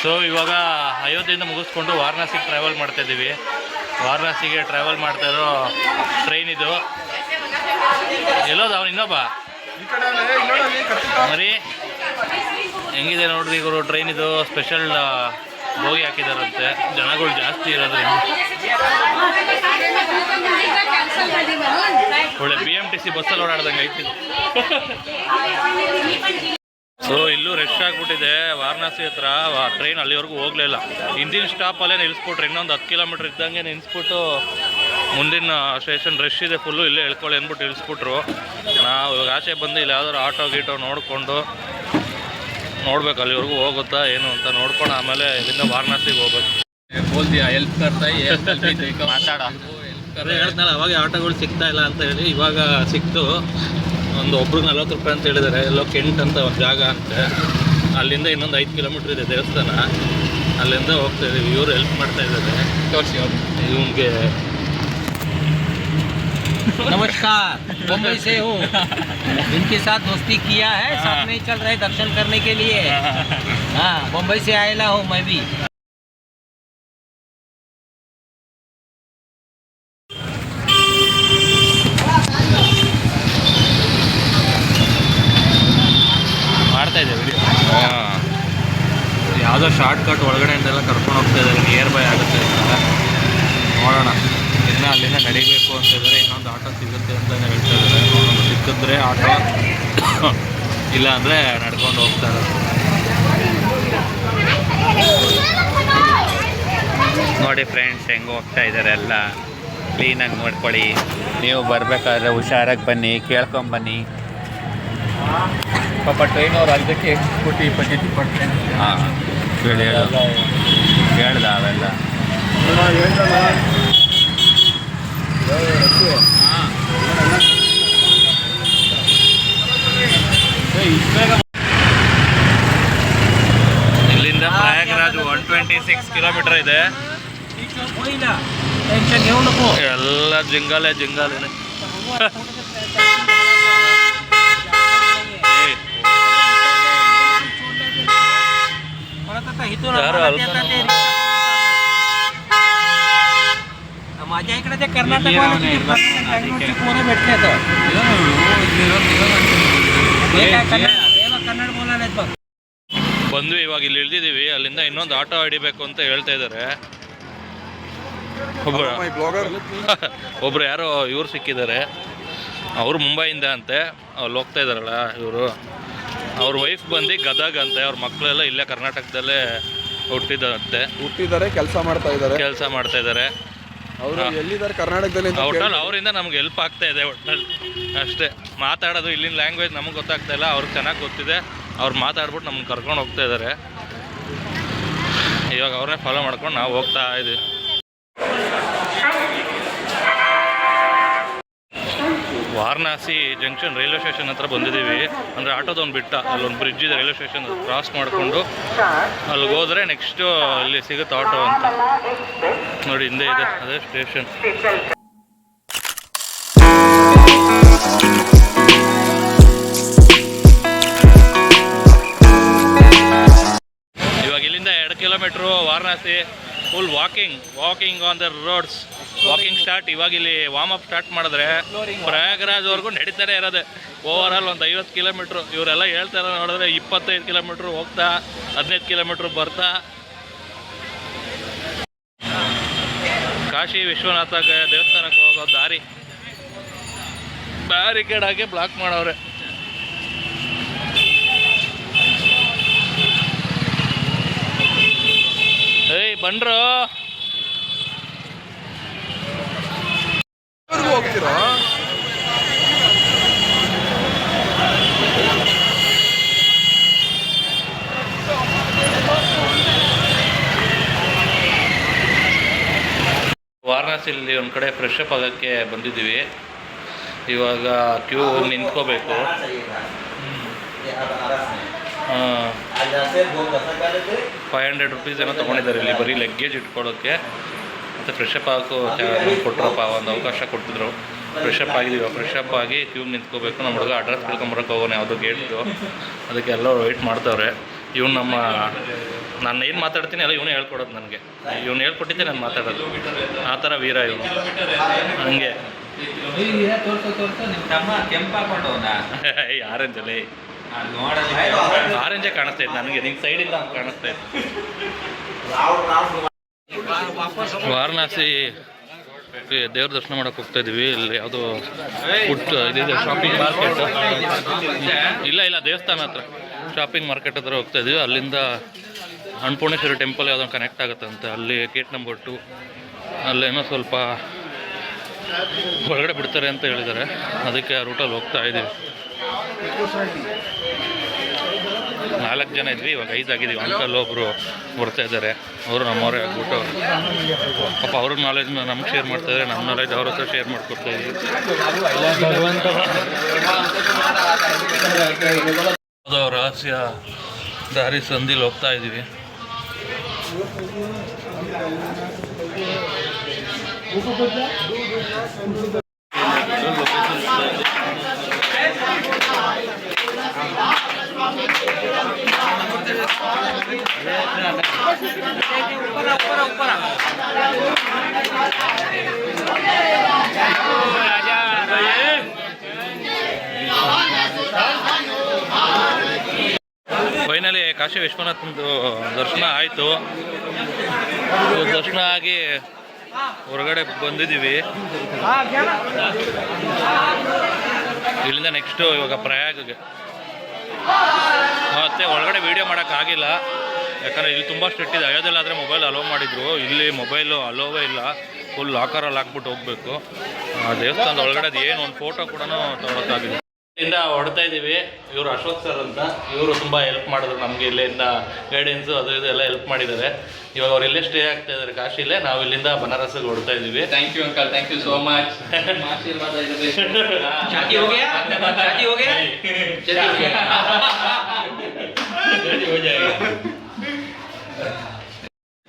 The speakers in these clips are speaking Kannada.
ಸೊ ಇವಾಗ ಅಯೋಧ್ಯೆಯಿಂದ ಮುಗಿಸ್ಕೊಂಡು ವಾರಣಾಸಿಗೆ ಟ್ರಾವೆಲ್ ಮಾಡ್ತಾ ಇದ್ದೀವಿ. ವಾರಣಾಸಿಗೆ ಟ್ರಾವೆಲ್ ಮಾಡ್ತಾ ಇರೋ ಟ್ರೈನ್ ಇದು. ಎಲ್ಲೋದ ಅವನು ಇನ್ನೊಬ್ಬ? ಮರಿ ಹೆಂಗಿದೆ ನೋಡ್ರಿ ಇವರು ಟ್ರೈನ್ ಇದು? ಸ್ಪೆಷಲ್ ಹೋಗಿ ಹಾಕಿದಾರಂತೆ. ಜನಗಳು ಜಾಸ್ತಿ ಇರೋದ್ರಿಂದ. ಒಳ್ಳೆ ಬಿ ಎಂ ಟಿ ಸಿ ಬಸ್ಸಲ್ಲಿ ಓಡಾಡ್ದಂಗೆ ಐತಿ ಸೊ ಇಲ್ಲೂ ರಶ್ ಆಗಿಬಿಟ್ಟಿದೆ. ವಾರಣಾಸಿ ಹತ್ರ ಟ್ರೈನ್ ಅಲ್ಲಿವರೆಗೂ ಹೋಗಲಿಲ್ಲ ಹಿಂದಿನ ಸ್ಟಾಪಲ್ಲೇ ನಿಲ್ಲಿಸ್ಬಿಟ್ರೆ ಇನ್ನೊಂದು ಹತ್ತು ಕಿಲೋಮೀಟರ್ ಇದ್ದಂಗೆ ನಿಲ್ಲಿಸ್ಬಿಟ್ಟು ಮುಂದಿನ ಸ್ಟೇಷನ್ ರಶ್ ಇದೆ. ಫುಲ್ಲು ಇಲ್ಲೇ ಇಳ್ಕೊಳ್ಳಿ ಅಂದ್ಬಿಟ್ಟು ಇಳಿಸ್ಬಿಟ್ರು ನಾವು ಇವಾಗ ಆಚೆ ಬಂದು ಇಲ್ಲಿ ಯಾವ್ದಾದ್ರು ಆಟೋ ಗೀಟೋ ನೋಡಿಕೊಂಡು ನೋಡ್ಬೇಕು ಅಲ್ಲಿವರೆಗೂ ಹೋಗುತ್ತಾ ಏನು ಅಂತ ನೋಡ್ಕೊಂಡು ಆಮೇಲೆ ಇಲ್ಲಿಂದ ವಾರಣಾಸಿಗೆ ಹೋಗ್ಬೇಕು. ಹೆಲ್ಪ್ ಮಾತಾಡೋ. ಅವಾಗ ಆಟೋಗಳು ಸಿಗ್ತಾ ಇಲ್ಲ ಅಂತ ಹೇಳಿ ಇವಾಗ ಸಿಕ್ತು. ಒಂದು ಒಬ್ರು ನಲ್ವತ್ತು ರೂಪಾಯಿ ಅಂತ ಹೇಳಿದ್ದಾರೆ ಎಲ್ಲೋ ಕೆಂಟ್ ಅಂತ ಒಂದು ಜಾಗ ಅಂತೆ. ಅಲ್ಲಿಂದ ಇನ್ನೊಂದು ಐದು ಕಿಲೋಮೀಟ್ರ್ ಇದೆ ದೇವಸ್ಥಾನ. ಅಲ್ಲಿಂದ ಹೋಗ್ತಾ ಇದ್ದೀವಿ. ಇವರು ಹೆಲ್ಪ್ ಮಾಡ್ತಾ ಇದ್ದಾರೆ. ತೋರಿಸಿ ಇವನಿಗೆ ನಮಸ್ಕಾರ. ಮುಂಬೈ से हूँ इनके साथ दोस्ती किया है साथ में ही चल रहे दर्शन करने के लिए हाँ मुंबई से आएला मैं ಯಾವುದೋ ಶಾರ್ಟ್ ಕಟ್ ಒಳಗಡೆಯಿಂದೆಲ್ಲ ಕರ್ಕೊಂಡು ಹೋಗ್ತಾ ಇದ್ದಾರೆ. ನಿಯರ್ ಬೈ ಆಗುತ್ತೆ. ನೋಡೋಣ. ಇನ್ನು ಅಲ್ಲಿಂದ ನಡಿಬೇಕು ಅಂತ ಇದ್ದಾರೆ. ಇನ್ನೊಂದು ಆಟೋ ಸಿಗುತ್ತೆ ಅಂತ ಹೇಳ್ತಾ ಇದ್ದಾರೆ. ಸಿಕ್ಕಿದ್ರೆ ಆಟೋ ಇಲ್ಲ ಅಂದರೆ ನಡ್ಕೊಂಡು ಹೋಗ್ತಾ ಇರೋದು. ನೋಡಿ ಫ್ರೆಂಡ್ಸ್ ಹೆಂಗೆ ಹೋಗ್ತಾ ಇದ್ದಾರೆ ಎಲ್ಲ. ಕ್ಲೀನಾಗಿ ನೋಡ್ಕೊಳ್ಳಿ. ನೀವು ಬರಬೇಕಾದ್ರೆ ಹುಷಾರಾಗಿ ಬನ್ನಿ ಕೇಳ್ಕೊಂಬನ್ನಿ ಪಾಪ ಟ್ರೈನ್ ಅವ್ರು ಅದಕ್ಕೆ ಸ್ಕೂಟಿ ಪಟ್ಟಿ ಹಾಂ. ಕೇಳಿ ಹೇಳು. ಕೇಳ್ದ ಅವೆಲ್ಲ. ಇಲ್ಲಿಂದ Prayagraj one twenty six kilometre ಇದೆ. ಎಲ್ಲ ಜಿಂಗಾಲೆ ಜಿಂಗಾಲೇನೆ इथून यार, आम्हाला हलका ते आता ते नको. रिक्षा माझ्या इकडे ते कर्नाटकवाले बँगलोरची पोरं भेटले तर हे काय कन्नड हे बघ, कन्नड बोलायला बघ ಬಂದ್ವಿ ಇವಾಗ ಇಲ್ಲಿ ಇಳ್ದಿದ್ದೀವಿ ಅಲ್ಲಿಂದ ಇನ್ನೊಂದು ಆಟೋ ಹಿಡಿಬೇಕು ಅಂತ ಹೇಳ್ತಾ ಇದ್ದಾರೆ ಒಬ್ಬರು ಒಬ್ರು ಯಾರೋ ಇವ್ರು ಸಿಕ್ಕಿದ್ದಾರೆ ಅವರು ಮುಂಬೈಯಿಂದ ಅಂತೆ ಅಲ್ಲಿ ಹೋಗ್ತಾ ಇದ್ದಾರಲ್ಲ ಇವರು ಅವ್ರ ವೈಫ್ ಬಂದು ಗದಗ ಅಂತೆ ಅವ್ರ ಮಕ್ಕಳೆಲ್ಲ ಇಲ್ಲೇ ಕರ್ನಾಟಕದಲ್ಲೇ ಹುಟ್ಟಿದಂತೆ ಹುಟ್ಟಿದ್ದಾರೆ ಕೆಲಸ ಮಾಡ್ತಾ ಇದ್ದಾರೆ. ಕೆಲಸ ಮಾಡ್ತಾ ಇದ್ದಾರೆ. ಅವರು ಎಲ್ಲಿದ್ದಾರೆ ಕರ್ನಾಟಕದಲ್ಲಿ ಅಂತ ಒಟ್ಟಲ್ಲಿ ಅವರಿಂದ ನಮ್ಗೆ ಹೆಲ್ಪ್ ಆಗ್ತಾ ಇದೆ ಒಟ್ಟಲ್ಲಿ ಅಷ್ಟೇ. ಮಾತಾಡೋದು ಇಲ್ಲಿನ ಲ್ಯಾಂಗ್ವೇಜ್ ನಮಗೆ ಗೊತ್ತಾಗ್ತಾ ಇಲ್ಲ ಅವ್ರಿಗೆ ಚೆನ್ನಾಗಿ ಗೊತ್ತಿದೆ. ಅವ್ರು ಮಾತಾಡ್ಬಿಟ್ಟು ನಮ್ಗೆ ಕರ್ಕೊಂಡು ಹೋಗ್ತಾ ಇದ್ದಾರೆ. ಇವಾಗ ಅವ್ರನ್ನೇ ಫಾಲೋ ಮಾಡ್ಕೊಂಡು ನಾವು ಹೋಗ್ತಾ ಇದೀವಿ. ವಾರಣಾಸಿ ಜಂಕ್ಷನ್ ರೈಲ್ವೆ ಸ್ಟೇಷನ್ ಹತ್ರ ಬಂದಿದ್ದೀವಿ. ಅಂದರೆ ಆಟೋದೊಂದು ಬಿಟ್ಟ. ಅಲ್ಲೊಂದು ಬ್ರಿಡ್ಜ್ ಇದೆ ರೈಲ್ವೆ ಸ್ಟೇಷನ್ ಕ್ರಾಸ್ ಮಾಡಿಕೊಂಡು ಅಲ್ಲಿಗೆ ಹೋದರೆ ನೆಕ್ಸ್ಟು ಅಲ್ಲಿ ಸಿಗುತ್ತೆ ಆಟೋ ಅಂತ. ನೋಡಿ, ಹಿಂದೆ ಇದೆ. ಅದೇ ಸ್ಟೇಷನ್ ಇವಾಗ ಇಲ್ಲಿಂದ ಎರಡು kilometre Varanasi full walking walking on the roads walking start ಇವಾಗ ಇಲ್ಲಿ ವಾರ್ಮ್ ಅಪ್ ಸ್ಟಾರ್ಟ್ ಮಾಡಿದ್ರೆ ಪ್ರಯಾಗರಾಜ್ವರೆಗೂ ನಡೀತಾನೆ ಇರೋದೆ. ಓವರ್ ಆಲ್ ಒಂದು ಐವತ್ತು ಕಿಲೋಮೀಟ್ರ್ ಇವರೆಲ್ಲ ಹೇಳ್ತಾರೆ ನೋಡಿದ್ರೆ ಇಪ್ಪತ್ತೈದು ಕಿಲೋಮೀಟ್ರ್ ಹೋಗ್ತಾ, ಹದಿನೈದು ಕಿಲೋಮೀಟ್ರ್ ಬರ್ತಾ. ಕಾಶಿ ವಿಶ್ವನಾಥ ದೇವಸ್ಥಾನಕ್ಕೆ ಹೋಗೋ ದಾರಿ. ಬ್ಯಾರಿಕೇಡ್ ಹಾಕಿ ಬ್ಲಾಕ್ ಮಾಡವ್ರೆ. ಏಯ್ ಬಂಡ್ರು ಹೋಗ್ತೀರಾ? ವಾರಣಾಸಿಯಲ್ಲಿ ಒಂದು ಕಡೆ ಫ್ರೆಶ್ ಅಪ್ ಆಗೋಕ್ಕೆ ಬಂದಿದ್ದೀವಿ. ಇವಾಗ ಕ್ಯೂ ನಿಂತ್ಕೋಬೇಕು. ನಿಂತ್ಕೋಬೇಕು ಫೈವ್ ಹಂಡ್ರೆಡ್ ರುಪೀಸ್ ಏನೋ ತೊಗೊಂಡಿದ್ದಾರೆ ಇಲ್ಲಿ ಬರೀ ಲಗ್ಗೇಜ್ ಇಟ್ಕೊಳ್ಳೋಕ್ಕೆ ಮತ್ತು ಫ್ರೆಶಪ್ ಆಗೋ ಕೊಟ್ಟರಪ್ಪ ಒಂದು ಅವಕಾಶ ಕೊಟ್ಟಿದ್ರು. ಫ್ರೆಶಪ್ ಆಗಿದ್ದೀವಿ ಫ್ರೆಶಪ್ ಆಗಿ ಕ್ಯೂ ನಿಂತ್ಕೋಬೇಕು. ನಮ್ಮ ಹುಡುಗ ಅಡ್ರೆಸ್ ಕಳ್ಕೊಂಬರೋಕೆ ಹೋಗೋಣ ಯಾವುದೋ ಗೇಟ್ದು ಅದಕ್ಕೆ ಎಲ್ಲರೂ ವೆಯ್ಟ್ ಮಾಡ್ತವ್ರೆ. ಇವ್ನು ನಮ್ಮ ನಾನು ಏನು ಮಾತಾಡ್ತೀನಿ ಎಲ್ಲ ಇವನು ಹೇಳ್ಕೊಡೋದು ನನಗೆ. ಇವನು ಹೇಳ್ಕೊಟ್ಟಿದ್ದೆ ನಾನು ಮಾತಾಡೋದು. ಆ ಥರ ವೀರ ಇವನು. ಹಂಗೆ. ತೋರ್ಸು ಆರೆಂಜೇ ಕಾಣಿಸ್ತಾ ಇತ್ತು ನನಗೆ ನಿಂಗೆ ಸೈಡ್ ಇಲ್ಲ ಕಾಣಿಸ್ತಾ ಇತ್ತು ವಾರಣಾಸಿ ದೇವ್ರ ದರ್ಶನ ಮಾಡಕ್ಕೆ ಹೋಗ್ತಾ ಇದೀವಿ. ಇಲ್ಲಿ ಯಾವುದೋ ಫುಡ್ ಇದಿದೆ ಶಾಪಿಂಗ್ ಮಾರ್ಕೆಟ್ ಇಲ್ಲ ಇಲ್ಲ ದೇವಸ್ಥಾನ ಹತ್ರ. ಶಾಪಿಂಗ್ ಮಾರ್ಕೆಟ್ ಹತ್ರ ಹೋಗ್ತಾ ಇದೀವಿ. ಅಲ್ಲಿಂದ ಅನ್ನಪೂರ್ಣೇಶ್ವರಿ ಟೆಂಪಲ್ ಯಾವುದೋ ಕನೆಕ್ಟ್ ಆಗುತ್ತಂತೆ ಅಲ್ಲಿ ಗೇಟ್ ನಂಬರ್ ಟು ಅಲ್ಲೇನೋ ಸ್ವಲ್ಪ ಒಳಗಡೆ ಬಿಡ್ತಾರೆ ಅಂತ ಹೇಳಿದ್ದಾರೆ. ಅದಕ್ಕೆ ಆ ರೂಟಲ್ಲಿ ಹೋಗ್ತಾ ಇದ್ದೀವಿ ನಾಲ್ಕು ಜನ ಇದ್ವಿ, ಇವಾಗ ಐದು ಆಗಿದ್ದೀವಿ. ಅಂಕಲ್ ಒಬ್ಬರು ಬರ್ತಾ ಇದ್ದಾರೆ. ಅವರು ನಮ್ಮವರೇ ಆಗ್ಬಿಟ್ಟು ಪಾಪ ಅವ್ರ ನಾಲೆಜ್ ನಮ್ಗೆ ಶೇರ್ ಮಾಡ್ತಾ ಇದ್ದಾರೆ. ನಮ್ಮ ನಾಲೆಜ್ ಅವ್ರ ಹತ್ರ ಶೇರ್ ಮಾಡ್ಕೊಡ್ತಾ ಇದ್ದೀವಿ. ರಹಸ್ಯ ದಾರಿ ಸಂದಿಲ್ ಹೋಗ್ತಾ ಇದ್ದೀವಿ. ಫೈನಲಿ ಕಾಶಿ ವಿಶ್ವನಾಥಂದು ದರ್ಶನ ಆಯಿತು. ದರ್ಶನ ಆಗಿ ಹೊರಗಡೆ ಬಂದಿದ್ದೀವಿ. ಇಲ್ಲಿಂದ ನೆಕ್ಸ್ಟು ಇವಾಗ ಪ್ರಯಾಗ್ಗೆ. ಮತ್ತೆ ಒಳಗಡೆ ವೀಡಿಯೋ ಮಾಡೋಕ್ಕಾಗಿಲ್ಲ. ಯಾಕಂದರೆ ಇಲ್ಲಿ ತುಂಬ ಸ್ಟ್ರಿಕ್ಟ್ ಇದೆ. ಅಯೋಧ್ಯೆಲ್ಲಾದರೆ ಮೊಬೈಲ್ ಅಲೋ ಮಾಡಿದ್ರು. ಇಲ್ಲಿ ಮೊಬೈಲು ಅಲೋವೇ ಇಲ್ಲ. ಫುಲ್ ಲಾಕರಲ್ಲಿ ಹಾಕ್ಬಿಟ್ಟು ಹೋಗಬೇಕು. ದೇವಸ್ಥಾನದ ಒಳಗಡೆ ಅದು ಏನು? ಒಂದು ಫೋಟೋ ಕೂಡ ತಗೊಳಕ್ಕಾಗಿದೆ ಇಲ್ಲಿಂದ ಹೊಡ್ತಾ ಇದ್ದೀವಿ ಇವರು ಅಶೋಕ್ ಸರ್ ಅಂತ. ಇವರು ತುಂಬ ಹೆಲ್ಪ್ ಮಾಡಿದ್ರು ನಮಗೆ ಇಲ್ಲಿಂದ. ಗೈಡೆನ್ಸು ಅದು ಇದು ಎಲ್ಲ ಹೆಲ್ಪ್ ಮಾಡಿದ್ದಾರೆ. ಇವಾಗ ಅವ್ರು ಇಲ್ಲೇ ಸ್ಟೇ ಆಗ್ತಾ ಇದ್ದಾರೆ. ಕಾಶಿಲೇ ನಾವು ಇಲ್ಲಿಂದ ಬನಾರಸ್ಗೆ ಹೊಡ್ತಾ ಇದ್ದೀವಿ thank you uncle thank you so much ಆಶೀರ್ವಾದ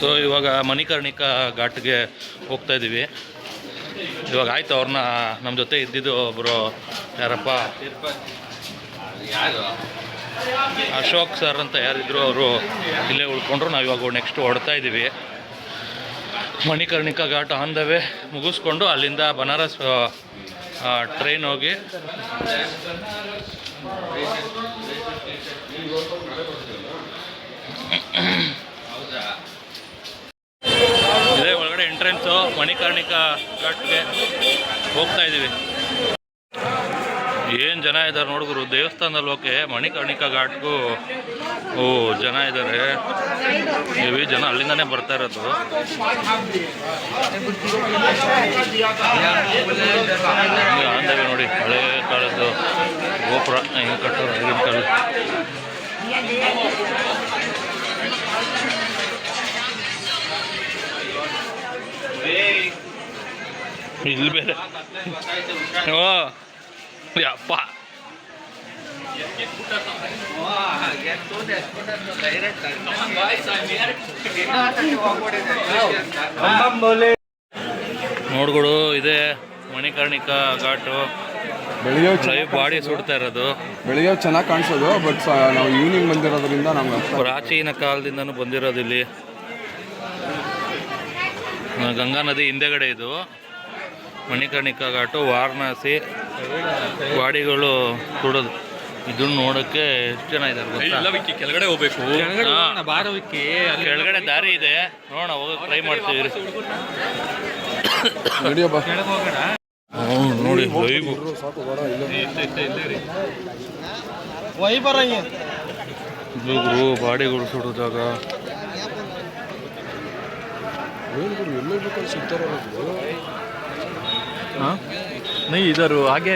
ಸೊ ಇವಾಗ ಮಣಿಕರ್ಣಿಕಾ ಘಾಟ್ಗೆ ಹೋಗ್ತಾ ಇದ್ದೀವಿ. ಇವಾಗ ಆಯ್ತು ಅವ್ರನ್ನ ನಮ್ಮ ಜೊತೆ ಇದ್ದಿದ್ದು ಒಬ್ಬರು ಯಾರಪ್ಪ? ಯಾರು ಅಶೋಕ್ ಸರ್ ಅಂತ ಯಾರಿದ್ರು ಅವರು ಇಲ್ಲೇ ಉಳ್ಕೊಂಡ್ರು. ನಾವು ಇವಾಗ ನೆಕ್ಸ್ಟ್ ಹೊಡ್ತಾ ಇದ್ದೀವಿ. Manikarnika Ghat on the way ಮುಗಿಸ್ಕೊಂಡು ಅಲ್ಲಿಂದ ಬನಾರಸ್ ಟ್ರೈನ್ ಹೋಗಿ ಇದೇ ಒಳಗಡೆ ಎಂಟ್ರೆನ್ಸು ಮಣಿಕರ್ಣಿಕಾ ಘಾಟ್ಗೆ ಹೋಗ್ತಾ ಇದ್ದೀವಿ. ಏನು ಜನ ಇದ್ದಾರೆ ನೋಡಿದ್ರು ದೇವಸ್ಥಾನದಲ್ಲಿ ಹೋಗಿ ಮಣಿಕರ್ಣಿಕಾ ಘಾಟ್ಗೂ, ಓ, ಜನ ಇದ್ದಾರೆ ಇವಿ ಜನ ಅಲ್ಲಿಂದನೇ ಬರ್ತಾ ಇರೋದು. ಆಂದವೆ ನೋಡಿ, ಹಳೆ ಕಾಲದ್ದು ಗೋಪುರ, ಹಿಂಗೆ ಕಟ್ಟೋರು ಕಾಲ ಇಲ್ಲಿ ಬೇರೆ. ಓ ಯಪ್ಪ. ನೋಡ್ಗಳು ಇದೆ ಮಣಿಕರ್ಣಿಕ ಘಾಟು. ಬೆಳಿಗ್ಗೆ ಚೆನ್ನಾಗಿ ಬಾಡಿ ಸುಡ್ತಾ ಇರೋದು. ಬೆಳಿಗ್ಗೆ ಚೆನ್ನಾಗಿ ಕಾಣಿಸೋದು ಬಟ್ ನಾವು ಈವ್ನಿಂಗ್ ಬಂದಿರೋದ್ರಿಂದ ನಮ್ಗೆ ಪ್ರಾಚೀನ ಕಾಲದಿಂದನೂ ಬಂದಿರೋದು ಇಲ್ಲಿ ಗಂಗಾ ನದಿ ಹಿಂದೆಗಡೆ ಇದು. ಮಣಿಕರ್ಣಿಕಾ ಘಾಟು ವಾರಣಾಸಿ ವಾಡಿಗಳು ಕೊಡೋದು ಇದನ್ನ ನೋಡಕ್ಕೆ ಎಷ್ಟು ಜನ ಇದ್ದಾರೆ ಕೆಳಗಡೆ ಹೋಗ್ಬೇಕು. ಹಾ. ಕೆಳಗಡೆ ದಾರಿ ಇದೆ. ನೋಡೋಣ ಹೋಗಕ್ಕೆ ಟ್ರೈ ಮಾಡ್ತೀವಿ. ನೋಡಿ. ಲೈವ್ ಸಾಕು ಬೇಡ ಇಲ್ಲೇ. ಗುರು ಬಾಡಿಗಳು ಸುಡೋದಾಗ ಏನು ಗುರು ಎಲ್ಲೇ ಬೇಕಾದ್ರೂ ಸಿಗ್ತಾರಲ್ಲ ಗುರು नहीं इधर आगे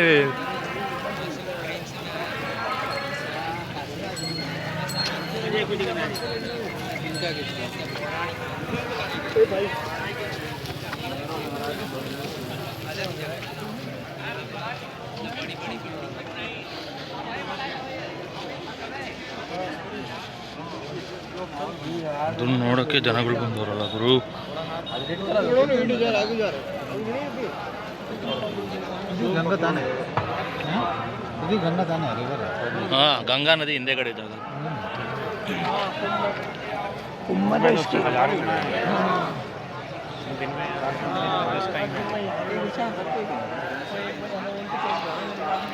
ಅದನ್ನ ನೋಡೋಕ್ಕೆ ಜನಗಳು ಬಂದವರಲ್ಲ ಗುರು ಹಾಂ? ಗಂಗಾ ನದಿ ಹಿಂದೆಗಡೆ ಇದ್ದಾಗ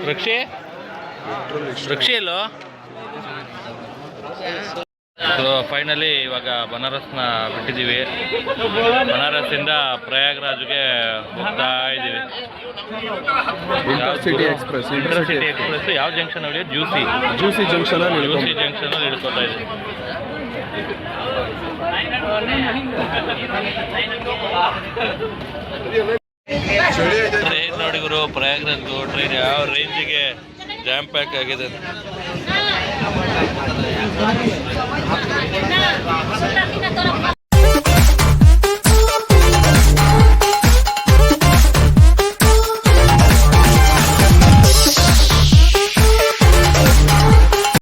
ವೃಕ್ಷಿ? ವೃಕ್ಷಿ ಎಲ್ಲೋ? ಸೊ ಫೈನಲಿ ಇವಾಗ ಬನಾರಸ್ನ ಬಿಟ್ಟಿದ್ದೀವಿ. ಬನಾರಸ್ಸಿಂದ ಪ್ರಯಾಗ್ರಾಜ್ಗೆ ಹೋಗ್ತಾ ಇದ್ದೀವಿ. ಇಂಟರ್ಸಿಟಿ ಎಕ್ಸ್ಪ್ರೆಸ್ ಇಂಟರ್ಸಿಟಿ ಎಕ್ಸ್ಪ್ರೆಸ್ ಯಾವ ಜಂಕ್ಷನ್ ಅಲ್ಲಿ ಜ್ಯೂಸಿ ಜ್ಯೂಸಿ ಜಂಕ್ಷನ್ ಜ್ಯೂಸಿ ಜಂಕ್ಷನ್ ಅಲ್ಲಿ ಇದೆ ಇದ್ದೀವಿ. ಟ್ರೈನ್ ನೋಡಿ ಗುರು ಪ್ರಯಾಗ್ರಾಜ್ಗೂ ಟ್ರೈನ್ ಯಾವ ರೇಂಜಿಗೆ ಜಾಮ್ ಪ್ಯಾಕ್ ಆಗಿದೆ Ang laki na to na